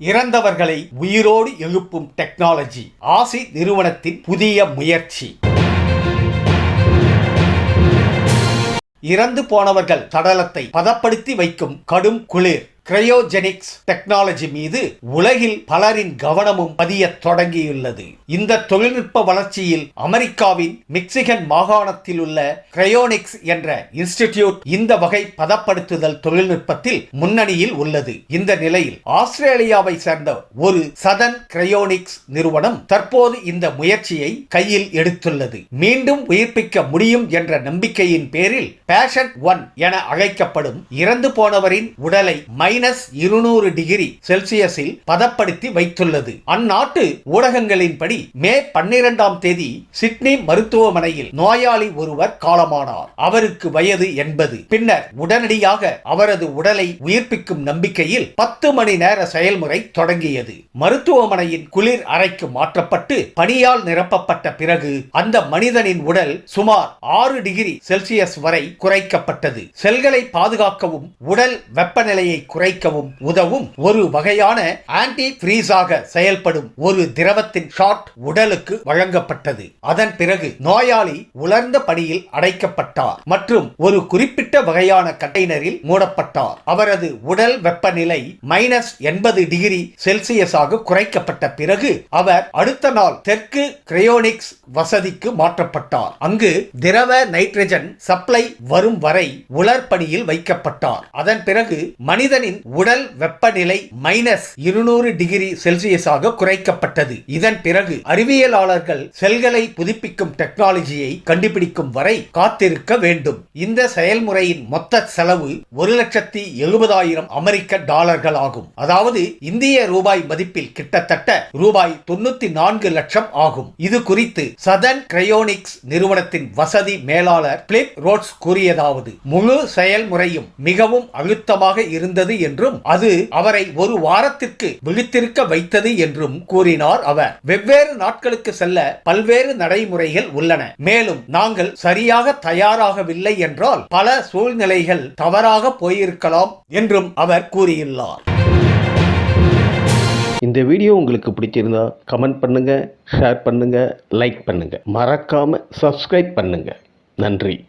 இறந்தவர்களை உயிரோடு எழுப்பும் டெக்னாலஜி ஆசி நிறுவனத்தின் புதிய முயற்சி. இறந்து போனவர்கள் சடலத்தை பதப்படுத்தி வைக்கும் கடும் குளிர். கிரையோஜெனிக்ஸ் டெக்னாலஜி மீது உலகில் பலரின் கவனமும் பதியத் தொடங்கியுள்ளது. இந்த தொழில்நுட்ப வளர்ச்சியில் அமெரிக்காவின் மிக்சிகன் மாகாணத்தில் உள்ள கிரையோனிக்ஸ் என்ற இன்ஸ்டிடியூட் இந்த வகை பதப்படுத்துதல் தொழில்நுட்பத்தில் முன்னணியில் உள்ளது. இந்த நிலையில் ஆஸ்திரேலியாவை சேர்ந்த ஒரு சதன் கிரையோனிக்ஸ் நிறுவனம் தற்போது இந்த முயற்சியை கையில் எடுத்துள்ளது. மீண்டும் உயிர்ப்பிக்க முடியும் என்ற நம்பிக்கையின் பேரில் பேஷன் ஒன் என அழைக்கப்படும் இறந்து போனவரின் உடலை மைனஸ் இருநூறு டிகிரி செல்சியஸில் பதப்படுத்தி வைத்துள்ளது. அந்நாட்டு ஊடகங்களின்படி மே பன்னிரெண்டாம் தேதி சிட்னி மருத்துவமனையில் நோயாளி ஒருவர் காலமானார். அவருக்கு வயது எண்பது. பின்னர் உடனடியாக அவரது உடலை உயிர்ப்பிக்கும் நம்பிக்கையில் பத்து மணி நேர செயல்முறை தொடங்கியது. மருத்துவமனையின் குளிர் அறைக்கு மாற்றப்பட்டு பனியால் நிரப்பப்பட்ட பிறகு அந்த மனிதனின் உடல் சுமார் ஆறு டிகிரி செல்சியஸ் வரை குறைக்கப்பட்டது. செல்களை பாதுகாக்கவும் உடல் வெப்பநிலையை குறை குறைக்கவும் உதவும் ஒரு வகையான ஆன்டி ஃப்ரீஸாக செயல்படும் ஒரு திரவத்தின் ஷாட் உடலுக்கு வழங்கப்பட்டது. அதன் பிறகு நோயாளி உலர்ந்த படியில் அடைக்கப்பட்டார் மற்றும் ஒரு குறிப்பிட்ட வகையான கண்டெய்னரில் மூடப்பட்டார். அவரது உடல் வெப்பநிலை மைனஸ் எண்பது டிகிரி செல்சியஸாக குறைக்கப்பட்ட பிறகு அவர் அடுத்த நாள் தெற்கு கிரையோனிக்ஸ் வசதிக்கு மாற்றப்பட்டார். அங்கு திரவ நைட்ரஜன் சப்ளை வரும் வரை உலர்பணியில் வைக்கப்பட்டார். அதன் பிறகு மனிதனின் உடல் வெப்பநிலை மைனஸ் இருநூறு டிகிரி செல்சியஸாக குறைக்கப்பட்டது. இதன் பிறகு அறிவியலாளர்கள் செல்களை புதுப்பிக்கும் டெக்னாலஜியை கண்டுபிடிக்கும் வரை காத்திருக்க வேண்டும். இந்த செயல்முறையின் மொத்த செலவு ஒரு லட்சத்தி எழுபதாயிரம் அமெரிக்க டாலர்கள் ஆகும். அதாவது இந்திய ரூபாய் மதிப்பில் கிட்டத்தட்ட ரூபாய் தொண்ணூத்தி நான்கு லட்சம் ஆகும். இது குறித்து சதன் கிரையோனிக்ஸ் நிறுவனத்தின் வசதி மேலாளர் பிளிப் ரோட்ஸ் கூறியதாவது முழு செயல்முறையும் மிகவும் அழுத்தமாக இருந்தது என்றும் அது அவரை ஒரு வாரத்திற்கு விழித்திருக்க வைத்தது என்றும் கூறினார் அவர். வெவ்வேறு நாட்களுக்கு செல்ல பல்வேறு நடைமுறைகள் உள்ளன. மேலும் நாங்கள் சரியாக தயாராகவில்லை என்றால் பல சூழ்நிலைகள் தவறாக போயிருக்கலாம் என்றும் அவர் கூறியுள்ளார். இந்த வீடியோ உங்களுக்கு பிடிச்சிருந்தா கமெண்ட் பண்ணுங்க ஷேர் பண்ணுங்க லைக் பண்ணுங்க. மறக்காம சப்ஸ்கிரைப் பண்ணுங்க. நன்றி.